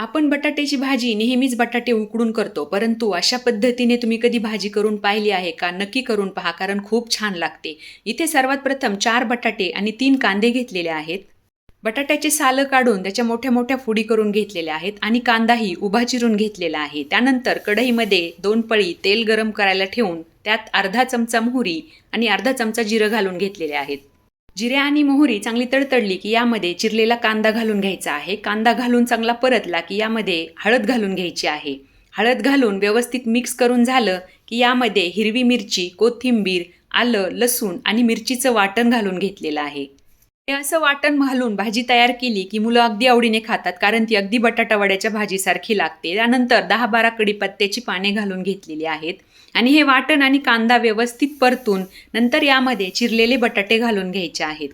आपण बटाट्याची भाजी नेहमीच बटाटे उकडून करतो परंतु अशा पद्धतीने तुम्ही कधी भाजी करून पाहिली आहे का? नक्की करून पहा कारण खूप छान लागते. इथे सर्वात प्रथम चार बटाटे आणि तीन कांदे घेतलेले आहेत. बटाट्याचे सालं काढून त्याच्या मोठ्या मोठ्या फोडी करून घेतलेल्या आहेत आणि कांदाही उभा चिरून घेतलेला आहे. त्यानंतर कढईमध्ये दोन पळी तेल गरम करायला ठेवून त्यात अर्धा चमचा मोहरी आणि अर्धा चमचा जिरं घालून घेतलेले आहेत. जिरे आणि मोहरी चांगली तडतडली की यामध्ये चिरलेला कांदा घालून घ्यायचा आहे. कांदा घालून चांगला परतला की यामध्ये हळद घालून घ्यायची आहे. हळद घालून व्यवस्थित मिक्स करून झालं की यामध्ये हिरवी मिरची कोथिंबीर आलं लसूण आणि मिरचीचं वाटण घालून घेतलेलं आहे. हे असं वाटण घालून भाजी तयार केली की मुलं अगदी आवडीने खातात कारण ती अगदी बटाटावड्याच्या भाजीसारखी लागते. त्यानंतर दहा बारा कडीपत्त्याची पाने घालून घेतलेली आहेत आणि हे वाटण आणि कांदा व्यवस्थित परतून नंतर यामध्ये चिरलेले बटाटे घालून घ्यायचे आहेत.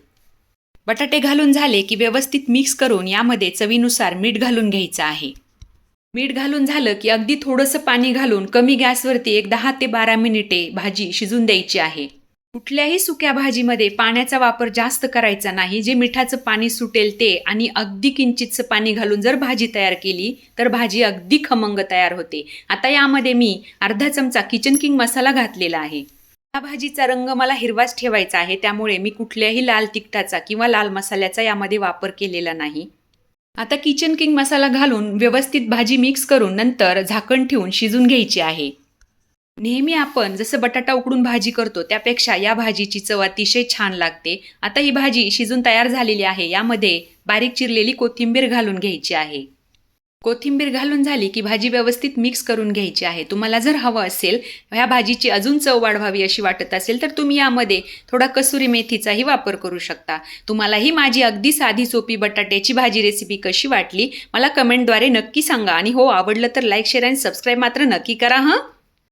बटाटे घालून झाले की व्यवस्थित मिक्स करून यामध्ये चवीनुसार मीठ घालून घ्यायचं आहे. मीठ घालून झालं की अगदी थोडंसं पाणी घालून कमी गॅसवरती एक दहा ते बारा मिनिटे भाजी शिजून द्यायची आहे. कुठल्याही सुक्या भाजीमध्ये पाण्याचा वापर जास्त करायचा नाही. जे मिठाचं पाणी सुटेल ते आणि अगदी किंचितचं पाणी घालून जर भाजी तयार केली तर भाजी अगदी खमंग तयार होते. आता यामध्ये मी अर्धा चमचा किचन किंग मसाला घातलेला आहे. या भाजीचा रंग मला हिरवाच ठेवायचा आहे. त्यामुळे मी कुठल्याही लाल तिखटाचा किंवा लाल मसाल्याचा यामध्ये वापर केलेला नाही. आता किचन किंग मसाला घालून व्यवस्थित भाजी मिक्स करून नंतर झाकण ठेवून शिजून घ्यायची आहे. नेहमी आपण जसं बटाटा उकडून भाजी करतो त्यापेक्षा या भाजीची चव अतिशय छान लागते. आता ही भाजी शिजून तयार झालेली आहे. यामध्ये बारीक चिरलेली कोथिंबीर घालून घ्यायची आहे. कोथिंबीर घालून झाली की भाजी व्यवस्थित मिक्स करून घ्यायची आहे. तुम्हाला जर हवं असेल ह्या भाजीची अजून चव वाढवावी अशी वाटत असेल तर तुम्ही यामध्ये थोडा कसुरी मेथीचाही वापर करू शकता. तुम्हाला ही माझी अगदी साधी सोपी बटाट्याची भाजी रेसिपी कशी वाटली मला कमेंटद्वारे नक्की सांगा. आणि हो आवडलं तर लाईक शेअर आणि सबस्क्राईब मात्र नक्की करा हां?